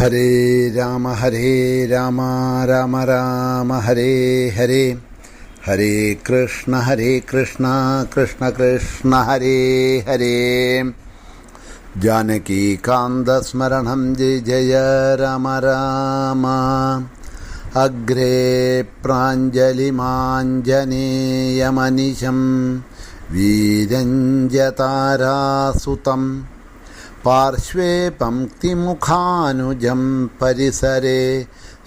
ഹരേ രാമ ഹരേ രാമ രാമ രാമ ഹരേ ഹരേ ഹരേ കൃഷ്ണ ഹരേ കൃഷ്ണ കൃഷ്ണ കൃഷ്ണ ഹരേ ഹരേ ജാനകീകാന്തസ്മരണം ജയ ജയ രാമ രാമ അഗ്രേ പ്രാഞ്ജലിമാഞ്ജനേയമനിശം വീരഞ്ജതാരാസുതം പാർശ്വേ पार्श्वे पङ्क्तिमुखानुजं परिसरे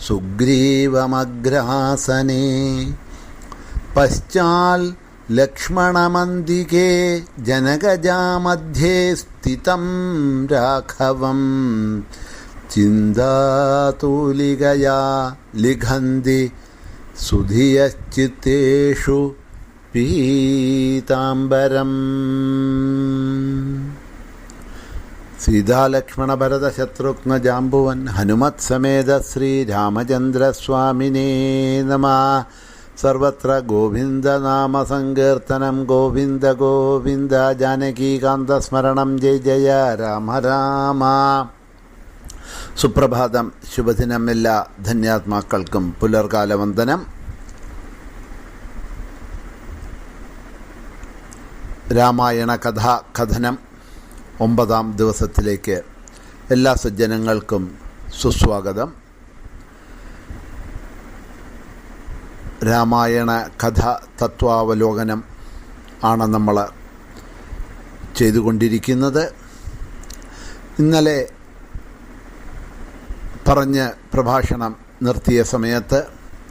सुग्रीवमग्रासने पश्चाल् लक्ष्मणमन्दिके जनकजामध्ये स्थितं राघवम् चिन्तातूलिकया लिखन्ति सुधियश्चित्तेषु पीताम्बरम्। ഭരത ശത്രുഘ്ന ജാമ്പുവൻ ഹനുമത് സമേത ശ്രീരാമചന്ദ്രസ്വാമിനേ നമ. സർവത്ര ഗോവിന്ദനാമ സങ്കീർത്തനം ഗോവിന്ദ ഗോവിന്ദ ജാനകീകാന്തസ്മരണം ജയ ജയ രാമ രാമ. സുപ്രഭാതം. ശുഭദിനം എല്ലാ ധന്യാത്മാക്കൾക്കും പുലർകാല വന്ദനം രാമായണ കഥാ കഥനം ഒമ്പതാം ദിവസത്തിലേക്ക് എല്ലാ സജ്ജനങ്ങൾക്കും സുസ്വാഗതം. രാമായണ കഥ തത്വാവലോകനം ആണ് നമ്മൾ ചെയ്തുകൊണ്ടിരിക്കുന്നത്. ഇന്നലെ പറഞ്ഞ് പ്രഭാഷണം നിർത്തിയ സമയത്ത്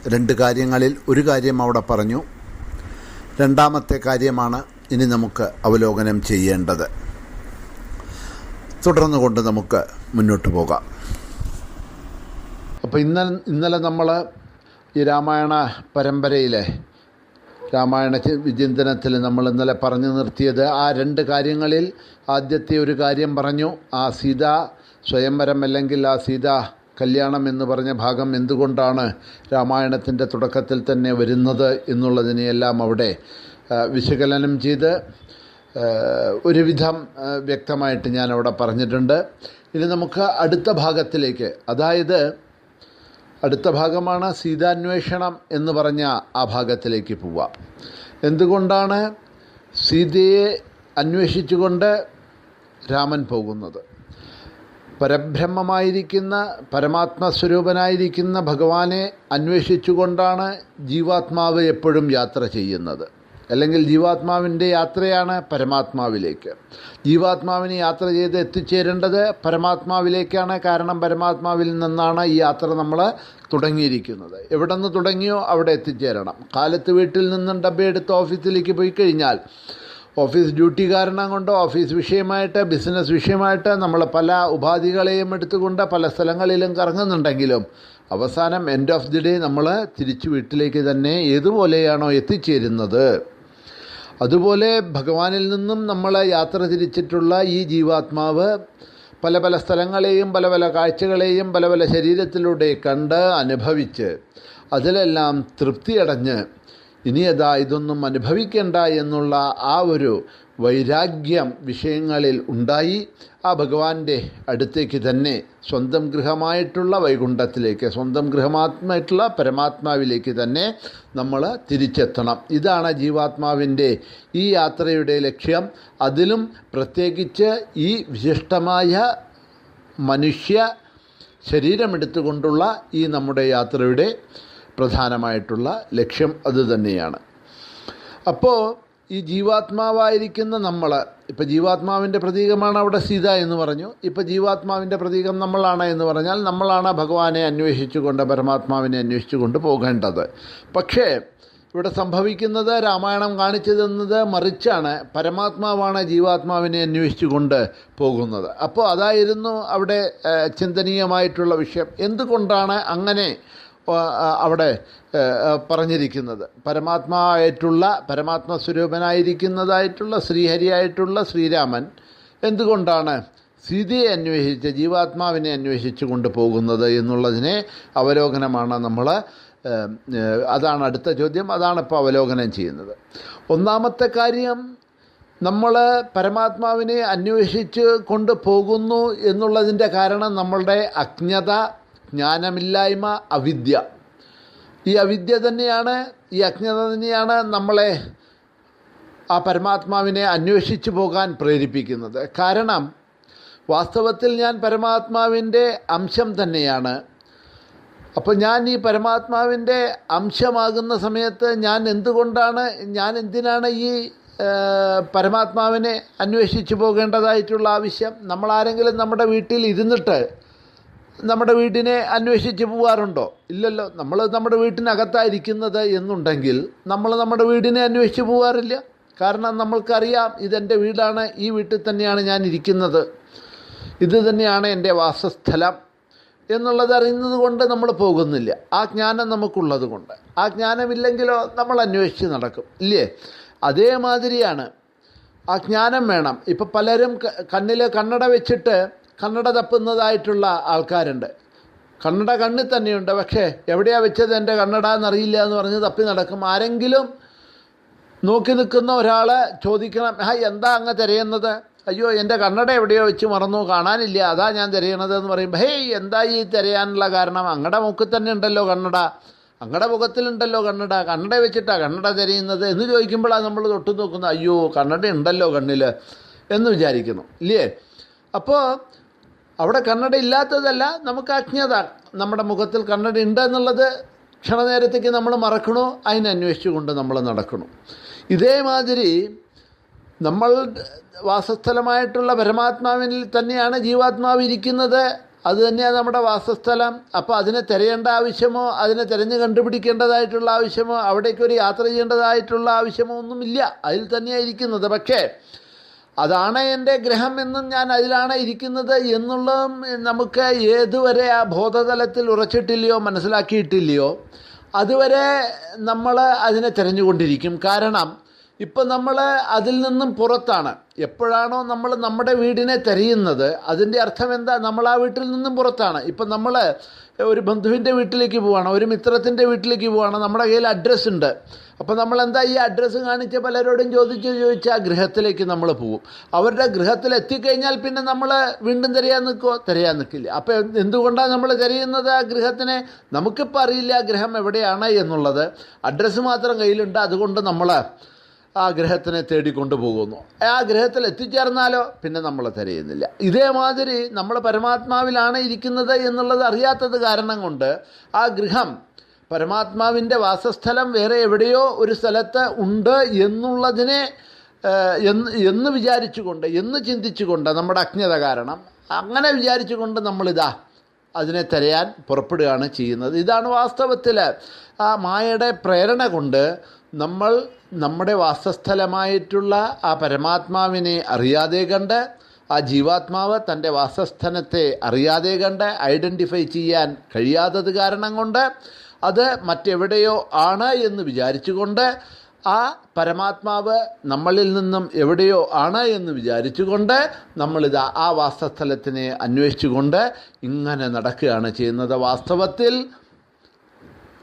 രണ്ട് കാര്യങ്ങളിൽ ഒരു കാര്യം അവിടെ പറഞ്ഞു. രണ്ടാമത്തെ കാര്യമാണ് ഇനി നമുക്ക് അവലോകനം ചെയ്യേണ്ടത്. തുടർന്നു കൊണ്ട് നമുക്ക് മുന്നോട്ട് പോകാം. അപ്പോൾ ഇന്നലെ ഇന്നലെ നമ്മൾ ഈ രാമായണ പരമ്പരയിലെ രാമായണ വിചിന്തനത്തിൽ നമ്മൾ ഇന്നലെ പറഞ്ഞു നിർത്തിയത് ആ രണ്ട് കാര്യങ്ങളിൽ ആദ്യത്തെ ഒരു കാര്യം പറഞ്ഞു. ആ സീത സ്വയംവരം അല്ലെങ്കിൽ ആ സീത കല്യാണം എന്ന് പറഞ്ഞ ഭാഗം എന്തുകൊണ്ടാണ് രാമായണത്തിന്റെ തുടക്കത്തിൽ തന്നെ വരുന്നത് എന്നുള്ളതിനെയെല്ലാം അവിടെ വിശകലനം ചെയ്ത് ഒരുവിധം വ്യക്തമായിട്ട് ഞാൻ അവിടെ പറഞ്ഞിട്ടുണ്ട്. ഇനി നമുക്ക് അടുത്ത ഭാഗത്തിലേക്ക് അതായത് അടുത്ത ഭാഗമാണ് സീതാന്വേഷണം എന്ന് പറഞ്ഞ ആ ഭാഗത്തിലേക്ക് പോവാം. എന്തുകൊണ്ടാണ് സീതയെ അന്വേഷിച്ചുകൊണ്ട് രാമൻ പോകുന്നത്? പരബ്രഹ്മമായിരിക്കുന്ന പരമാത്മസ്വരൂപനായിരിക്കുന്ന ഭഗവാനെ അന്വേഷിച്ചുകൊണ്ടാണ് ജീവാത്മാവ് എപ്പോഴും യാത്ര ചെയ്യുന്നത്. അല്ലെങ്കിൽ ജീവാത്മാവിന്റെ യാത്രയാണ് പരമാത്മാവിലേക്ക്. ജീവാത്മാവിന് യാത്ര ചെയ്ത് എത്തിച്ചേരേണ്ടത് പരമാത്മാവിലേക്കാണ്. കാരണം പരമാത്മാവിൽ നിന്നാണ് ഈ യാത്ര നമ്മൾ തുടങ്ങിയിരിക്കുന്നത്. എവിടെ നിന്ന് തുടങ്ങിയോ അവിടെ എത്തിച്ചേരണം. കാലത്ത് വീട്ടിൽ നിന്നും ഡബ്ബയെടുത്ത് ഓഫീസിലേക്ക് പോയി കഴിഞ്ഞാൽ ഓഫീസ് ഡ്യൂട്ടി കാരണം കൊണ്ട് ഓഫീസ് വിഷയമായിട്ട് ബിസിനസ് വിഷയമായിട്ട് നമ്മൾ പല ഉപാധികളെയും എടുത്തുകൊണ്ട് പല സ്ഥലങ്ങളിലും കറങ്ങുന്നുണ്ടെങ്കിലും അവസാനം എൻഡ് ഓഫ് ദി ഡേ നമ്മൾ തിരിച്ചു വീട്ടിലേക്ക് തന്നെ ഏതുപോലെയാണോ എത്തിച്ചേരുന്നത്. അതുപോലെ ഭഗവാനിൽ നിന്നും നമ്മൾ യാത്ര തിരിച്ചിട്ടുള്ള ഈ ജീവാത്മാവ് പല പല സ്ഥലങ്ങളെയും പല പല കാഴ്ചകളെയും പല പല ശരീരത്തിലൂടെ കണ്ട് അനുഭവിച്ച് അതിലെല്ലാം തൃപ്തിയടഞ്ഞ് ഇനി അതാ ഇതൊന്നും അനുഭവിക്കേണ്ട എന്നുള്ള ആ ഒരു വൈരാഗ്യം വിഷയങ്ങളിൽ ഉണ്ടായി. ആ ഭഗവാന്റെ അടുത്തേക്ക് തന്നെ സ്വന്തം ഗൃഹമായിട്ടുള്ള വൈകുണ്ഠത്തിലേക്ക് സ്വന്തം ഗൃഹമാത്മായിട്ടുള്ള പരമാത്മാവിലേക്ക് തന്നെ നമ്മൾ തിരിച്ചെത്തണം. ഇതാണ് ജീവാത്മാവിന്റെ ഈ യാത്രയുടെ ലക്ഷ്യം. അതിലും പ്രത്യേകിച്ച് ഈ വിശിഷ്ടമായ മനുഷ്യ ശരീരമെടുത്തുകൊണ്ടുള്ള ഈ നമ്മുടെ യാത്രയുടെ പ്രധാനമായിട്ടുള്ള ലക്ഷ്യം അതുതന്നെയാണ് അപ്പോൾ ഈ ജീവാത്മാവായിരിക്കുന്ന നമ്മൾ ഇപ്പോൾ ജീവാത്മാവിന്റെ പ്രതീകമാണ് അവിടെ സീത എന്ന് പറഞ്ഞു. ഇപ്പോൾ ജീവാത്മാവിന്റെ പ്രതീകം നമ്മളാണ് എന്ന് പറഞ്ഞാൽ നമ്മളാണ് ഭഗവാനെ അന്വേഷിച്ചുകൊണ്ട് പരമാത്മാവിനെ അന്വേഷിച്ചുകൊണ്ട് പോകേണ്ടത്. പക്ഷേ ഇവിടെ സംഭവിക്കുന്നത് രാമായണം കാണിച്ചു തന്നത് മറിച്ചാണ് പരമാത്മാവാണ് ജീവാത്മാവിനെ അന്വേഷിച്ചുകൊണ്ട് പോകുന്നത്. അപ്പോൾ അതായിരുന്നു അവിടെ ചിന്തനീയമായിട്ടുള്ള വിഷയം. എന്തുകൊണ്ടാണ് അങ്ങനെ അവിടെ പറഞ്ഞിരിക്കുന്നത്. പരമാത്മാവായിട്ടുള്ള പരമാത്മ സ്വരൂപനായിരിക്കുന്നതായിട്ടുള്ള ശ്രീഹരിയായിട്ടുള്ള ശ്രീരാമൻ എന്തുകൊണ്ടാണ് സീതയെ അന്വേഷിച്ച് ജീവാത്മാവിനെ അന്വേഷിച്ചു കൊണ്ടുപോകുന്നത് എന്നുള്ളതിനെ അവലോകനമാണ് നമ്മൾ അതാണ് അടുത്ത ചോദ്യം. അതാണ് ഇപ്പോൾ അവലോകനം ചെയ്യുന്നത്. ഒന്നാമത്തെ കാര്യം നമ്മൾ പരമാത്മാവിനെ അന്വേഷിച്ച് കൊണ്ടുപോകുന്നു എന്നുള്ളതിന്റെ കാരണം നമ്മളുടെ അജ്ഞത ജ്ഞാനമില്ലായ്മ അവിദ്യ. ഈ അവിദ്യ തന്നെയാണ് ഈ അജ്ഞത തന്നെയാണ് നമ്മളെ ആ പരമാത്മാവിനെ അന്വേഷിച്ചു പോകാൻ പ്രേരിപ്പിക്കുന്നത്. കാരണം വാസ്തവത്തിൽ ഞാൻ പരമാത്മാവിന്റെ അംശം തന്നെയാണ്. അപ്പോൾ ഞാൻ ഈ പരമാത്മാവിന്റെ അംശമാകുന്ന സമയത്ത് ഞാൻ എന്തുകൊണ്ടാണ് ഞാൻ എന്തിനാണ് ഈ പരമാത്മാവിനെ അന്വേഷിച്ചു പോകേണ്ടതായിട്ടുള്ള ആവശ്യം? നമ്മളാരെങ്കിലും നമ്മുടെ വീട്ടിൽ ഇരുന്നിട്ട് നമ്മുടെ വീട്ടിനെ അന്വേഷിച്ച് പോവാറുണ്ടോ? ഇല്ലല്ലോ. നമ്മൾ നമ്മുടെ വീട്ടിനകത്തായിരിക്കുന്നത് എന്നുണ്ടെങ്കിൽ നമ്മൾ നമ്മുടെ വീടിനെ അന്വേഷിച്ച് പോകാറില്ല കാരണം നമ്മൾക്കറിയാം ഇതെന്റെ വീടാണ് ഈ വീട്ടിൽ തന്നെയാണ് ഞാൻ ഇരിക്കുന്നത്. ഇത് തന്നെയാണ് എന്റെ വാസസ്ഥലം എന്നുള്ളത് അറിയുന്നത് കൊണ്ട് നമ്മൾ പോകുന്നില്ല. ആ ജ്ഞാനം നമുക്കുള്ളത് കൊണ്ട്. ആ ജ്ഞാനമില്ലെങ്കിലോ നമ്മൾ അന്വേഷിച്ച് നടക്കും. ഇല്ലേ? അതേമാതിരിയാണ്. ആ ജ്ഞാനം വേണം. ഇപ്പം പലരും കണ്ണിൽ കണ്ണട വെച്ചിട്ട് കണ്ണട തപ്പുന്നതായിട്ടുള്ള ആൾക്കാരുണ്ട്. കണ്ണട കണ്ണിൽ തന്നെയുണ്ട്. പക്ഷേ എവിടെയാണ് വെച്ചത് എന്റെ കണ്ണട എന്നറിയില്ല എന്ന് പറഞ്ഞ് തപ്പി നടക്കും. ആരെങ്കിലും നോക്കി നിൽക്കുന്ന ഒരാൾ ചോദിക്കണം ആ എന്താ അങ്ങ് തിരയുന്നത്? അയ്യോ എന്റെ കണ്ണട എവിടെയോ വെച്ച് മറന്നു. കാണാനില്ല. അതാ ഞാൻ തിരയണത് എന്ന് പറയുമ്പോൾ ഹേയ് എന്താ ഈ തിരയാനുള്ള കാരണം? അങ്ങടെ മുക്കിൽ തന്നെ ഉണ്ടല്ലോ കണ്ണട. അങ്ങടെ മുഖത്തിലുണ്ടല്ലോ കണ്ണട. കണ്ണട വെച്ചിട്ടാ കണ്ണട തിരയുന്നത്? എന്ന് ചോദിക്കുമ്പോഴാണ് നമ്മൾ തൊട്ട് നോക്കുന്നത് അയ്യോ കണ്ണട ഉണ്ടല്ലോ കണ്ണിൽ എന്ന് വിചാരിക്കുന്നു. ഇല്ലേ? അപ്പോൾ അവിടെ കണ്ണട ഇല്ലാത്തതല്ല നമുക്ക് അജ്ഞത നമ്മുടെ മുഖത്തിൽ കണ്ണട ഉണ്ട് എന്നുള്ളത് ക്ഷണനേരത്തേക്ക് നമ്മൾ മറക്കണോ? അതിനന്വേഷിച്ചുകൊണ്ട് നമ്മൾ നടക്കണം? ഇതേമാതിരി നമ്മൾ വാസസ്ഥലമായിട്ടുള്ള പരമാത്മാവിനിൽ തന്നെയാണ് ജീവാത്മാവ് ഇരിക്കുന്നത്. അത് തന്നെയാണ് നമ്മുടെ വാസസ്ഥലം. അപ്പോൾ അതിനെ തിരയേണ്ട ആവശ്യമോ അതിനെ തിരഞ്ഞ് കണ്ടുപിടിക്കേണ്ടതായിട്ടുള്ള ആവശ്യമോ അവിടേക്കൊരു യാത്ര ചെയ്യേണ്ടതായിട്ടുള്ള ആവശ്യമോ ഒന്നുമില്ല. അതിൽ തന്നെയാണ് ഇരിക്കുന്നത്. പക്ഷേ അതാണ് എന്റെ ഗ്രഹം എന്നും ഞാൻ അതിലാണ് ഇരിക്കുന്നത് എന്നുള്ളതും നമുക്ക് ഏതുവരെ ആ ബോധതലത്തിൽ ഉറച്ചിട്ടില്ലയോ മനസ്സിലാക്കിയിട്ടില്ലയോ അതുവരെ നമ്മൾ അതിനെ തിരഞ്ഞുകൊണ്ടിരിക്കും. കാരണം ഇപ്പം നമ്മൾ അതിൽ നിന്നും പുറത്താണ്. എപ്പോഴാണോ നമ്മൾ നമ്മുടെ വീടിനെ തിരയുന്നത് അതിന്റെ അർത്ഥം എന്താ? നമ്മൾ ആ വീട്ടിൽ നിന്നും പുറത്താണ്. ഇപ്പം നമ്മൾ ഒരു ബന്ധുവിന്റെ വീട്ടിലേക്ക് പോവുകയാണ് ഒരു മിത്രത്തിന്റെ വീട്ടിലേക്ക് പോവുകയാണ് നമ്മുടെ കയ്യിൽ അഡ്രസ്സ് ഉണ്ട്. അപ്പോൾ നമ്മൾ എന്താ ഈ അഡ്രസ്സ് കാണിച്ച് പലരോടും ചോദിച്ച് ചോദിച്ച് ആ ഗൃഹത്തിലേക്ക് നമ്മൾ പോകും അവരുടെ ഗൃഹത്തിൽ എത്തിക്കഴിഞ്ഞാൽ പിന്നെ നമ്മൾ വീണ്ടും തിരയാൻ നിൽക്കുമോ തിരയാൻ നിൽക്കില്ല. അപ്പോൾ എന്തുകൊണ്ടാണ് നമ്മൾ തിരയുന്നത് ആ ഗൃഹത്തിനെ? നമുക്കിപ്പോൾ അറിയില്ല ഗൃഹം എവിടെയാണ് എന്നുള്ളത്. അഡ്രസ്സ് മാത്രം കയ്യിലുണ്ട്. അതുകൊണ്ട് നമ്മൾ ആ ഗ്രഹത്തിനെ തേടിക്കൊണ്ടു പോകുന്നു. ആ ഗ്രഹത്തിൽ എത്തിച്ചേർന്നാലോ? പിന്നെ നമ്മൾ തിരയുന്നില്ല. ഇതേമാതിരി നമ്മൾ പരമാത്മാവിലാണ് ഇരിക്കുന്നത് എന്നുള്ളത് അറിയാത്തത് കാരണം കൊണ്ട് ആ ഗൃഹം പരമാത്മാവിന്റെ വാസസ്ഥലം വേറെ എവിടെയോ ഒരു സ്ഥലത്ത് ഉണ്ട് എന്നുള്ളതിനെ എന്ന് എന്ന് വിചാരിച്ചുകൊണ്ട് എന്ന് ചിന്തിച്ചുകൊണ്ട് നമ്മുടെ അജ്ഞത കാരണം അങ്ങനെ വിചാരിച്ചുകൊണ്ട് നമ്മളിതാ അതിനെ തിരയാൻ പുറപ്പെടുകയാണ് ചെയ്യുന്നത്. ഇതാണ് വാസ്തവത്തിൽ ആ മായയുടെ പ്രേരണ കൊണ്ട് നമ്മൾ നമ്മുടെ വാസസ്ഥലമായിട്ടുള്ള ആ പരമാത്മാവിനെ അറിയാതെ കണ്ട് ആ ജീവാത്മാവ് തന്റെ വാസസ്ഥലത്തെ അറിയാതെ കണ്ട് ഐഡന്റിഫൈ ചെയ്യാൻ കഴിയാത്തത് കാരണം കൊണ്ട് അത് മറ്റെവിടെയോ ആണ് എന്ന് വിചാരിച്ചുകൊണ്ട് ആ പരമാത്മാവ് നമ്മളിൽ നിന്നും എവിടെയോ ആണ് എന്ന് വിചാരിച്ചുകൊണ്ട് നമ്മളിത് ആ വാസസ്ഥലത്തിനെ അന്വേഷിച്ചുകൊണ്ട് ഇങ്ങനെ നടക്കുകയാണ് ചെയ്യുന്നത്. വാസ്തവത്തിൽ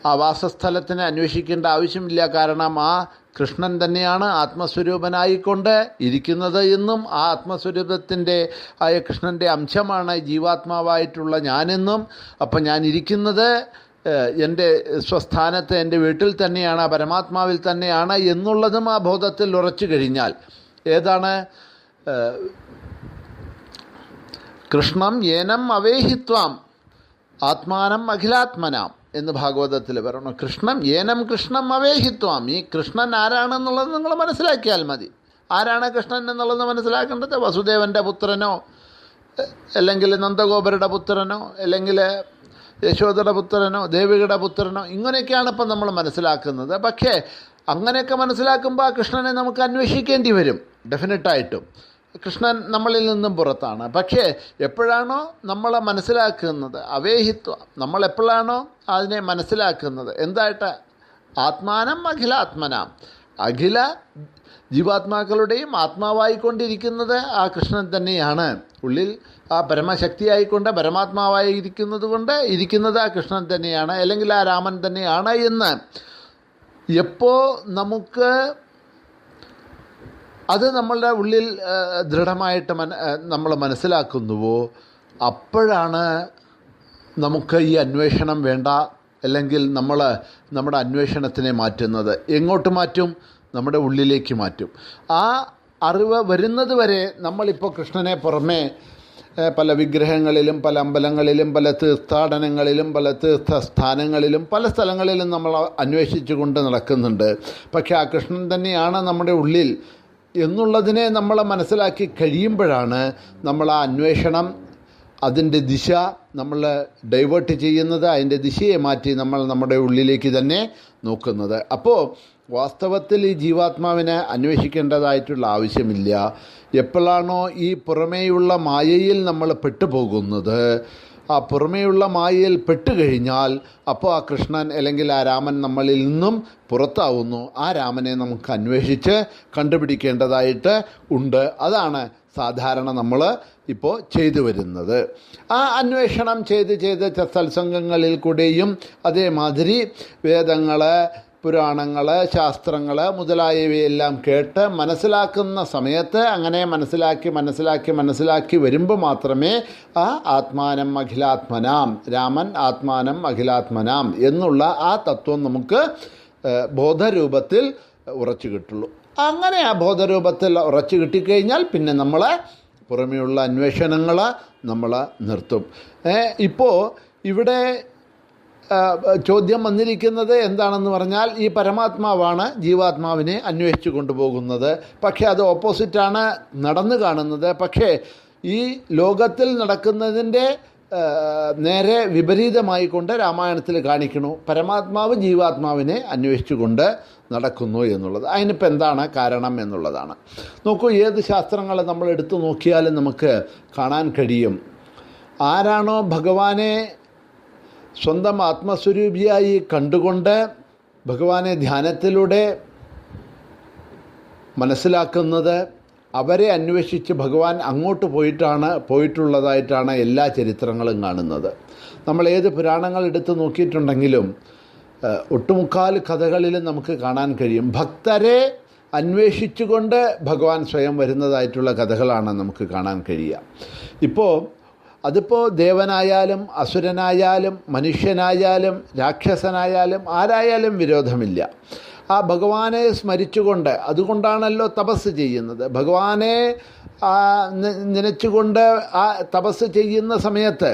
ആ വാസസ്ഥലത്തിനെ അന്വേഷിക്കേണ്ട ആവശ്യമില്ല. കാരണം ആ കൃഷ്ണൻ തന്നെയാണ് ആത്മസ്വരൂപനായിക്കൊണ്ട് ഇരിക്കുന്നത് എന്നും ആ ആത്മസ്വരൂപത്തിന്റെ ആയ കൃഷ്ണന്റെ അംശമാണ് ജീവാത്മാവായിട്ടുള്ള ഞാനെന്നും. അപ്പം ഞാൻ ഇരിക്കുന്നത് എന്റെ സ്വസ്ഥാനത്ത് എന്റെ വീട്ടിൽ തന്നെയാണ് പരമാത്മാവിൽ തന്നെയാണ് എന്നുള്ളതും ആ ബോധത്തിൽ ഉറച്ചു കഴിഞ്ഞാൽ ഏതാണ്? കൃഷ്ണം ഏനം അവേഹിത്വാം ആത്മാനം അഖിലാത്മനാം എന്ന് ഭാഗവതത്തിൽ പറയണം കൃഷ്ണം ഏനം കൃഷ്ണം അവേഹിത്വാം. ഈ കൃഷ്ണൻ ആരാണെന്നുള്ളത് നിങ്ങൾ മനസ്സിലാക്കിയാൽ മതി. ആരാണ് കൃഷ്ണൻ എന്നുള്ളത് മനസ്സിലാക്കേണ്ടത്? വസുദേവന്റെ പുത്രനോ അല്ലെങ്കിൽ നന്ദഗോപരുടെ പുത്രനോ അല്ലെങ്കിൽ യശോദയുടെ പുത്രനോ ദേവികയുടെ പുത്രനോ ഇങ്ങനെയൊക്കെയാണ് ഇപ്പം നമ്മൾ മനസ്സിലാക്കുന്നത്. പക്ഷേ അങ്ങനെയൊക്കെ മനസ്സിലാക്കുമ്പോൾ ആ കൃഷ്ണനെ നമുക്ക് അന്വേഷിക്കേണ്ടി വരും ഡെഫിനറ്റായിട്ടും. കൃഷ്ണൻ നമ്മളിൽ നിന്നും പുറത്താണ്. പക്ഷേ എപ്പോഴാണോ നമ്മളെ മനസ്സിലാക്കുന്നത് അവേഹിത്വം നമ്മളെപ്പോഴാണോ അതിനെ മനസ്സിലാക്കുന്നത് എന്തായിട്ട്? ആത്മാനം അഖിലാത്മനാം. അഖില ജീവാത്മാക്കളുടെയും ആത്മാവായിക്കൊണ്ടിരിക്കുന്നത് ആ കൃഷ്ണൻ തന്നെയാണ്. ഉള്ളിൽ ആ പരമശക്തിയായിക്കൊണ്ട് പരമാത്മാവായി ഇരിക്കുന്നത് കൊണ്ട് ഇരിക്കുന്നത് ആ കൃഷ്ണൻ തന്നെയാണ് അല്ലെങ്കിൽ ആ രാമൻ തന്നെയാണ് എന്ന്. എപ്പോൾ നമുക്ക് അത് നമ്മളുടെ ഉള്ളിൽ ദൃഢമായിട്ട് മന നമ്മൾ മനസ്സിലാക്കുന്നുവോ? അപ്പോഴാണ് നമുക്ക് ഈ അന്വേഷണം വേണ്ട അല്ലെങ്കിൽ നമ്മൾ നമ്മുടെ അന്വേഷണത്തിനെ മാറ്റുന്നത്. എങ്ങോട്ട് മാറ്റും? നമ്മുടെ ഉള്ളിലേക്ക് മാറ്റും. ആ അറിവ് വരുന്നത് വരെ നമ്മളിപ്പോൾ കൃഷ്ണനെ പുറമേ പല വിഗ്രഹങ്ങളിലും പല അമ്പലങ്ങളിലും പല തീർത്ഥാടനങ്ങളിലും പല തീർത്ഥ സ്ഥാനങ്ങളിലും പല സ്ഥലങ്ങളിലും നമ്മൾ അന്വേഷിച്ചു കൊണ്ട് നടക്കുന്നുണ്ട്. പക്ഷേ ആ കൃഷ്ണൻ തന്നെയാണ് നമ്മുടെ ഉള്ളിൽ എന്നുള്ളതിനെ നമ്മൾ മനസ്സിലാക്കി കഴിയുമ്പോഴാണ് നമ്മൾ ആ അന്വേഷണം അതിന്റെ ദിശ നമ്മൾ ഡൈവേർട്ട് ചെയ്യുന്നത് അതിന്റെ ദിശയെ മാറ്റി നമ്മൾ നമ്മുടെ ഉള്ളിലേക്ക് തന്നെ നോക്കുന്നത്. അപ്പോൾ വാസ്തവത്തിൽ ഈ ജീവാത്മാവിനെ അന്വേഷിക്കേണ്ടതായിട്ടുള്ള ആവശ്യമില്ല. എപ്പോഴാണോ ഈ പുറമേയുള്ള മായയിൽ നമ്മൾ പെട്ടുപോകുന്നത് ആ പുറമേയുള്ള മായയിൽ പെട്ടുകഴിഞ്ഞാൽ അപ്പോൾ ആ കൃഷ്ണൻ അല്ലെങ്കിൽ ആ രാമൻ നമ്മളിൽ നിന്നും പുറത്താവുന്നു. ആ രാമനെ നമുക്ക് അന്വേഷിച്ച് കണ്ടുപിടിക്കേണ്ടതായിട്ട് ഉണ്ട്. അതാണ് സാധാരണ നമ്മൾ ഇപ്പോൾ ചെയ്തു വരുന്നത്. ആ അന്വേഷണം ചെയ്ത് ചെയ്ത് സത്സംഗങ്ങളിൽ കൂടെയും അതേമാതിരി വേദങ്ങൾ പുരാണങ്ങൾ ശാസ്ത്രങ്ങൾ മുതലായവയെല്ലാം കേട്ട് മനസ്സിലാക്കുന്ന സമയത്ത് അങ്ങനെ മനസ്സിലാക്കി മനസ്സിലാക്കി മനസ്സിലാക്കി വരുമ്പോൾ മാത്രമേ ആ ആത്മാനം അഖിലാത്മനാം രാമൻ ആത്മാനം അഖിലാത്മനാം എന്നുള്ള ആ തത്വം നമുക്ക് ബോധരൂപത്തിൽ ഉറച്ചു കിട്ടുള്ളൂ. അങ്ങനെ ആ ബോധരൂപത്തിൽ ഉറച്ചു കിട്ടിക്കഴിഞ്ഞാൽ പിന്നെ നമ്മൾ പുറമെയുള്ള അന്വേഷണങ്ങൾ നമ്മൾ നിർത്തും. ഇപ്പോൾ ഇവിടെ ചോദ്യം വന്നിരിക്കുന്നത് എന്താണെന്ന് പറഞ്ഞാൽ ഈ പരമാത്മാവാണ് ജീവാത്മാവിനെ അന്വേഷിച്ചു കൊണ്ടുപോകുന്നത്. പക്ഷേ അത് ഓപ്പോസിറ്റാണ് നടന്നു കാണുന്നത്. പക്ഷേ ഈ ലോകത്തിൽ നടക്കുന്നതിന്റെ നേരെ വിപരീതമായി കൊണ്ട് രാമായണത്തിൽ കാണിക്കണു പരമാത്മാവ് ജീവാത്മാവിനെ അന്വേഷിച്ചുകൊണ്ട് നടക്കുന്നു എന്നുള്ളത്. അതിനിപ്പോൾ എന്താണ് കാരണം എന്നുള്ളതാണ്. നോക്കൂ ഏത് ശാസ്ത്രങ്ങൾ നമ്മൾ എടുത്തു നോക്കിയാലും നമുക്ക് കാണാൻ കഴിയും. ആരാണോ ഭഗവാനെ സ്വന്തം ആത്മസ്വരൂപിയായി കണ്ടുകൊണ്ട് ഭഗവാനെ ധ്യാനത്തിലൂടെ മനസ്സിലാക്കുന്നത് അവരെ അന്വേഷിച്ച് ഭഗവാൻ അങ്ങോട്ട് പോയിട്ടാണ് പോയിട്ടുള്ളതായിട്ടാണ് എല്ലാ ചരിത്രങ്ങളും കാണുന്നത്. നമ്മൾ ഏത് പുരാണങ്ങൾ എടുത്ത് നോക്കിയിട്ടുണ്ടെങ്കിലും ഒട്ടുമുക്കാൽ കഥകളിലും നമുക്ക് കാണാൻ കഴിയും. ഭക്തരെ അന്വേഷിച്ചുകൊണ്ട് ഭഗവാൻ സ്വയം വരുന്നതായിട്ടുള്ള കഥകളാണ് നമുക്ക് കാണാൻ കഴിയുക. ഇപ്പോൾ അതിപ്പോൾ ദേവനായാലും അസുരനായാലും മനുഷ്യനായാലും രാക്ഷസനായാലും ആരായാലും വിരോധമില്ല. ആ ഭഗവാനെ സ്മരിച്ചുകൊണ്ട് അതുകൊണ്ടാണല്ലോ തപസ് ചെയ്യുന്നത്. ഭഗവാനെ നനച്ചുകൊണ്ട് ആ തപസ് ചെയ്യുന്ന സമയത്ത്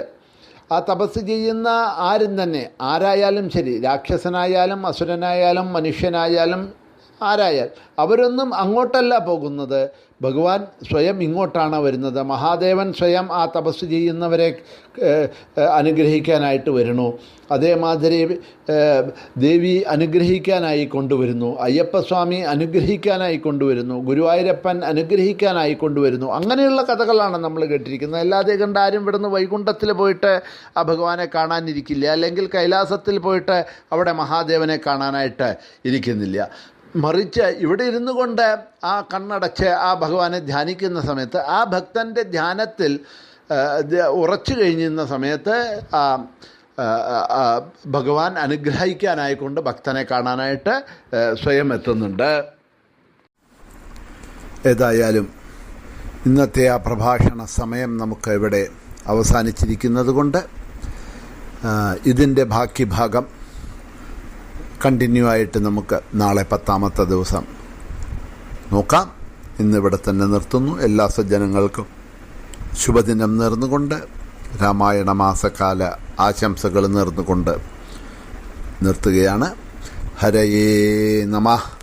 ആ തപസ് ചെയ്യുന്ന ആരും തന്നെ ആരായാലും ശരി രാക്ഷസനായാലും അസുരനായാലും മനുഷ്യനായാലും ആരായാൽ. അവരൊന്നും അങ്ങോട്ടല്ല പോകുന്നത്. ഭഗവാൻ സ്വയം ഇങ്ങോട്ടാണ് വരുന്നത്. മഹാദേവൻ സ്വയം ആ തപസ് ചെയ്യുന്നവരെ അനുഗ്രഹിക്കാനായിട്ട് വരുന്നു. അതേമാതിരി ദേവി അനുഗ്രഹിക്കാനായി കൊണ്ടുവരുന്നു. അയ്യപ്പസ്വാമി അനുഗ്രഹിക്കാനായി കൊണ്ടുവരുന്നു. ഗുരുവായൂരപ്പൻ അനുഗ്രഹിക്കാനായി കൊണ്ടുവരുന്നു. അങ്ങനെയുള്ള കഥകളാണ് നമ്മൾ കേട്ടിരിക്കുന്നത്. അല്ലാതെ കണ്ട് ആരും ഇവിടുന്ന് വൈകുണ്ഠത്തിൽ പോയിട്ട് ആ ഭഗവാനെ കാണാനിരിക്കില്ല. അല്ലെങ്കിൽ കൈലാസത്തിൽ പോയിട്ട് അവിടെ മഹാദേവനെ കാണാനായിട്ട് ഇരിക്കുന്നില്ല. മറിച്ച് ഇവിടെ ഇരുന്നു കൊണ്ട് ആ കണ്ണടച്ച് ആ ഭഗവാനെ ധ്യാനിക്കുന്ന സമയത്ത് ആ ഭക്തന്റെ ധ്യാനത്തിൽ ഉറച്ചു കഴിഞ്ഞിരുന്ന സമയത്ത് ആ, ഭഗവാൻ അനുഗ്രഹിക്കാനായിക്കൊണ്ട് ഭക്തനെ കാണാനായിട്ട് സ്വയം എത്തുന്നുണ്ട്. ഏതായാലും ഇന്നത്തെ ആ പ്രഭാഷണ സമയം നമുക്ക് ഇവിടെ അവസാനിച്ചിരിക്കുന്നത് കൊണ്ട് ഇതിന്റെ ബാക്കി ഭാഗം കണ്ടിന്യൂ ആയിട്ട് നമുക്ക് നാളെ പത്താമത്തെ ദിവസം നോക്കാം. ഇന്നിവിടെ തന്നെ നിർത്തുന്നു. എല്ലാ സജ്ജനങ്ങൾക്കും ശുഭദിനം നേർന്നുകൊണ്ട് രാമായണ മാസകാല ആശംസകൾ നേർന്നുകൊണ്ട് നിർത്തുകയാണ്. ഹരയേ നമഃ.